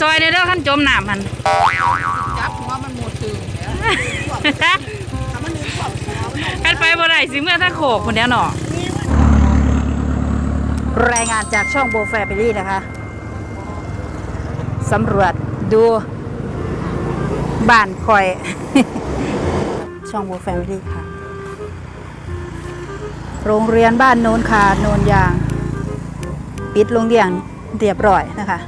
ซอยเด้อเด้อขั้นจมน้ำมันจับหัวมันหมดตึงแล้วถ้ามันนึกขอบหัวมันกันไปบ่ได้สิเมื่อถ้าโขกคนเดียวเนาะรายงานจากช่องโบแฟมิลี่นะคะสำรวจดูบ้านคอย ช่องโบแฟมิลี่ค่ะ โรงเรียนบ้านโนนคาโนนยาง ปิดโรงเรียนเรียบร้อยนะคะ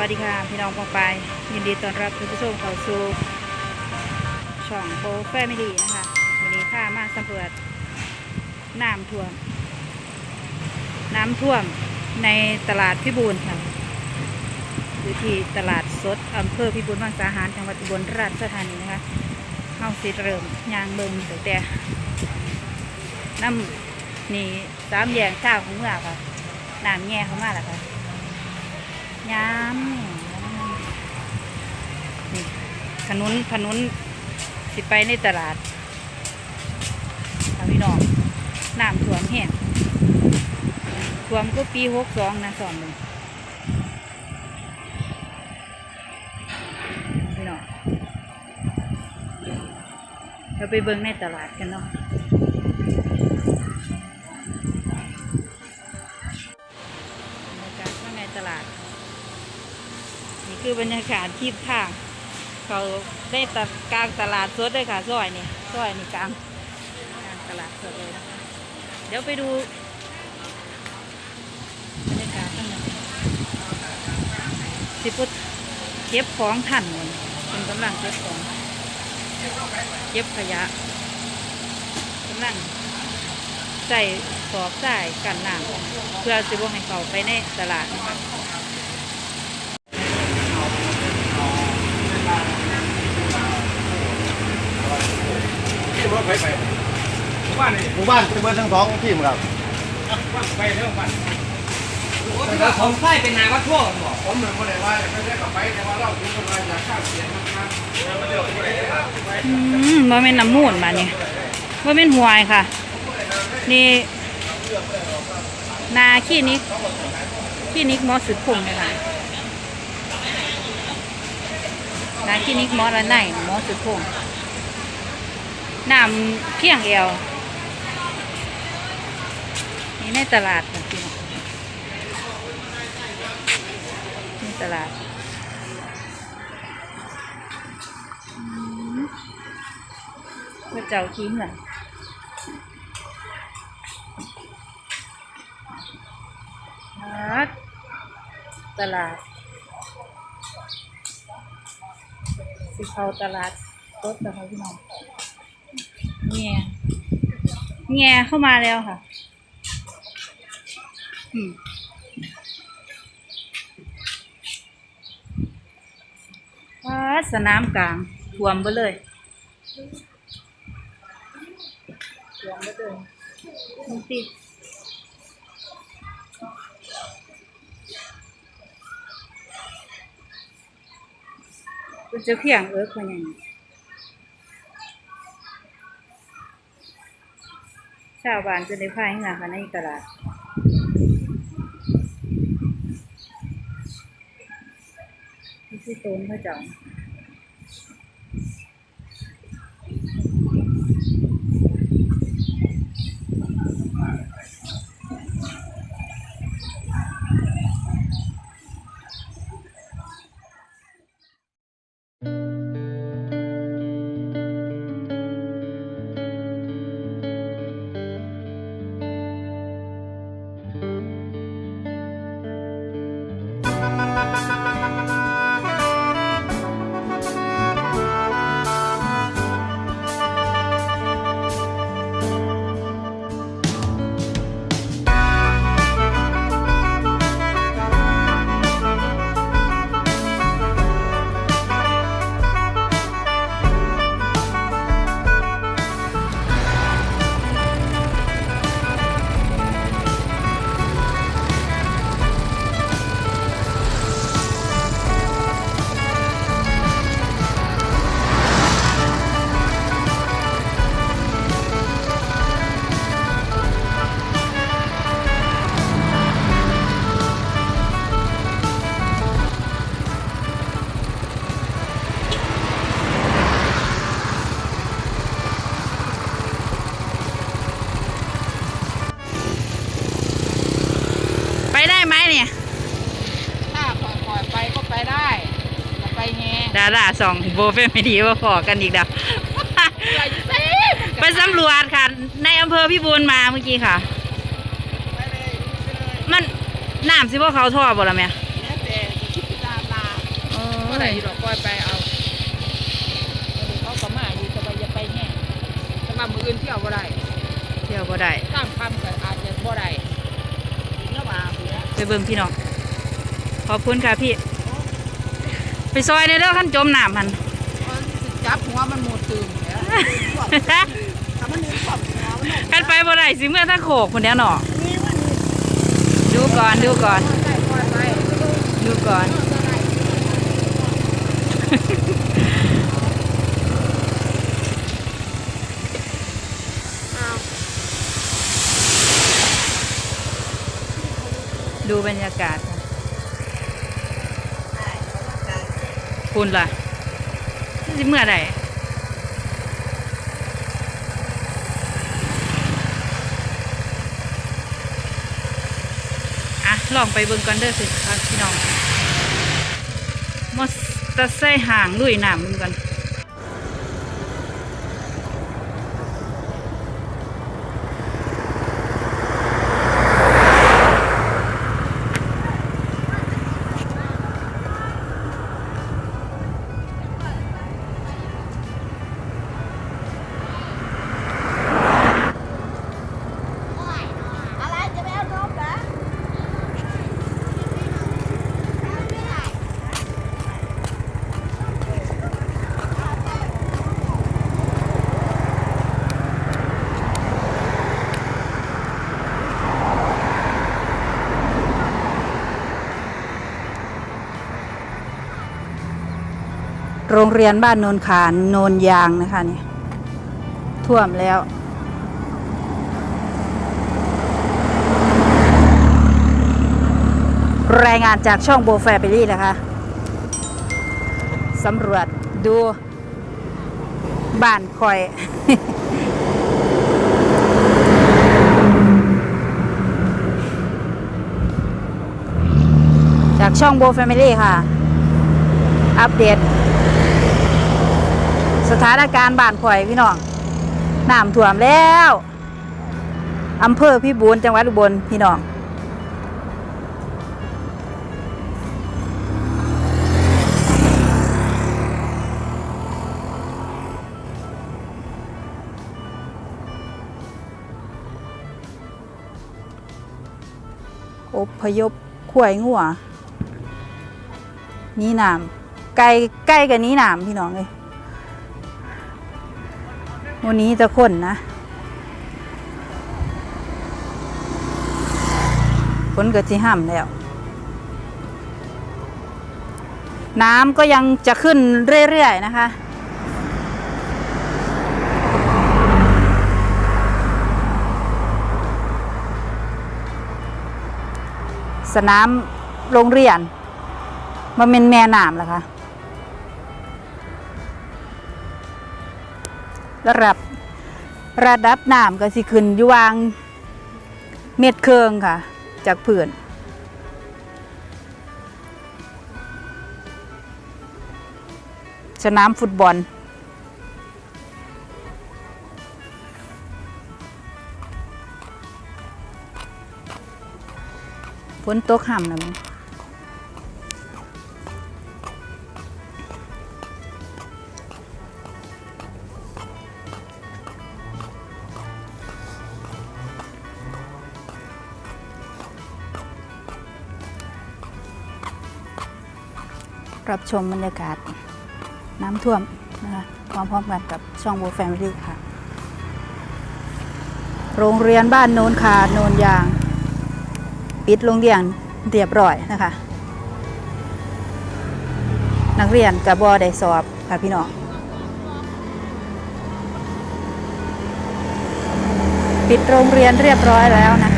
วัสดีค่ะ พี่น้องปองปยินดีต้อนรับทุกผู้ชมเข้าสู่ช่องโปแฟมิลี่นะคะวันนี้ข้ามาสำรวจน้ำท่วม น้ำท่วมในตลาดพิบูลค่ะอยู่ที่ตลาดสดอำเภอพิบูลมังสาหารจังหวัดอุบลราชธานีนะคะเฮาสิเริ่มยางเบิงตั้งแต่น้ำนี่สามแยกเช้าของเมื่อค่ะน้ำแง่เข้ามาแล้วค่ะ ย้ำนี่ถนนถนนสิไปในตลาดพี่น้องน้ำท่วมแห้งท่วมก็ปีหกสองนะสอนหนึ่งพี่น้องเราไปเบิ่งในตลาดกันเนาะ นี่คือบรรยากาศที่ทาง เขาได้ตัดกลางตลาดสดเลยค่ะซอยนี่ซอยนี่กลางกลางตลาดสดเลยนะคะเดี๋ยวไปดูบรรยากาศข้างในสิพุทเก็บของทันเลยเป็นกำลังเก็บของเก็บขยะกำลังใส่สอบใส่กันน้ำเพื่อสิบให้เขาไปในตลาดนะคะ หมู่บ้านจะเบิดทั้งสองทีมครับผมใส่เป็นนายวัดทั่วบอกผมเหมือนคนไหนว่าไม่ได้กับไปแต่ว่าเราคุณกำลังอยากข้ามเสียงนะครับอืมว่าเป็นน้ำมูนมาเนี่ยว่าเป็นหวยค่ะ นี่นาขี้นิกขี้นิกมอสุดพงเลยค่ะนาขี้นิกมอละไหนมอสุดพง น้ำเพียงเอวนี่ในตลาดค่ะพี่น้องในตลาดพระเจ้าขี้เหงื่อฮัดตลาดสิเขาตลาดรถนะคะพี่น้อง เงียเงียเข้ามาแล้วค่ะอืมวัดสนามกลางท่วมไปเลยรวมไปเลยมันติดมันจะเพียงเอิร์คนย่างนี้ชาวบ้านจะได้พายงานค่ะในตลาดที่ต้นพระเจ้า ดาสองโบเฟไม่ดีว่าขอกันอีกดอกอะไรเซ่ไปสำรวจค่ะ ในอำเภอพิบูลมาเมื่อกี้ค่ะไปเลยไปเลยมันน้ำสิว่าเขาท่อบ่ละแม่แม่แต่คิดตามลาเอเมื่อไหร่ดอกก้อยไปเอาเขาก็มาอยู่จะไปจะไปแห่แต่ว่ามืออื่นเที่ยวบ่ได้เที่ยวบ่ได้ตามคำก็อาจจะบ่ได้เนื้อมาเนี้ยไปเบิ่งพี่น้องขอบคุณค่ะพี่ไป ซอยในเด้อขั้นจมน้ำมันจับหัวมันหมดตื่นแล้วถ้ามันนึกขอบหัวมันหมดกันไปบ่ได้สิเมื่อถ้าโขกคนเนี้ยเนาะนี่มันดูก่อนดูก่อนได้ก้อยไปดูก่อนดูบรรยากาศค่ะ คุณล่ะสิเมื่อไหร่อะลองไปเบิ่งกันเด้อสิครับพี่น้องมอสตะไซค์ห่างลุยน้ำมึงกัน โรงเรียนบ้านโนนขานโนนยางนะคะเนี่ยท่วมแล้วรายงานจากช่องโบแฟร์ไปรี่นะคะสำรวจดูบ้านคอย จากช่องโบแฟมิลี่ค่ะ อัปเดต สถานการณ์บ้านข่อยพี่น้องน้ำท่วมแล้วอำเภอพิบูลจังหวัดอุบลพี่น้องอบพยพขวยงัวนี้น้ำไกลใกล้กับนี้น้ำพี่น้องเลย วันนี้จะคนนะฝนก็จะห่ำแล้ว น้ำก็ยังจะขึ้นเรื่อย ๆ นะคะสนามโรงเรียนมันเป็นแม่น้ำเหรอคะ ระดับระดับน้ำก็สิขึ้นอยู่วางเม็ดเครืองค่ะ จากผื่นสนามฟุตบอลฝนตกห่ำนะมึง รับชมบรรยากาศน้ำท่วมนะคะพร้อมๆกันกับช่องโบแฟมิลี่ค่ะ โรงเรียนบ้านโนนคาโนนยาง ปิดโรงเรียนเรียบร้อยนะคะ นักเรียนกับบอได้สอบค่ะพี่น้องปิดโรงเรียนเรียบร้อยแล้วนะคะ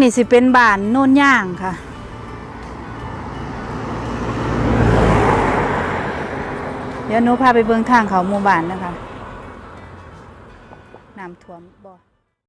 นี่สิเป็นบ้านโน่นย่างค่ะ เดี๋ยวหนูพาไปเบิ่งทางเขาหมู่บ้านนะคะน้ำท่วมบ่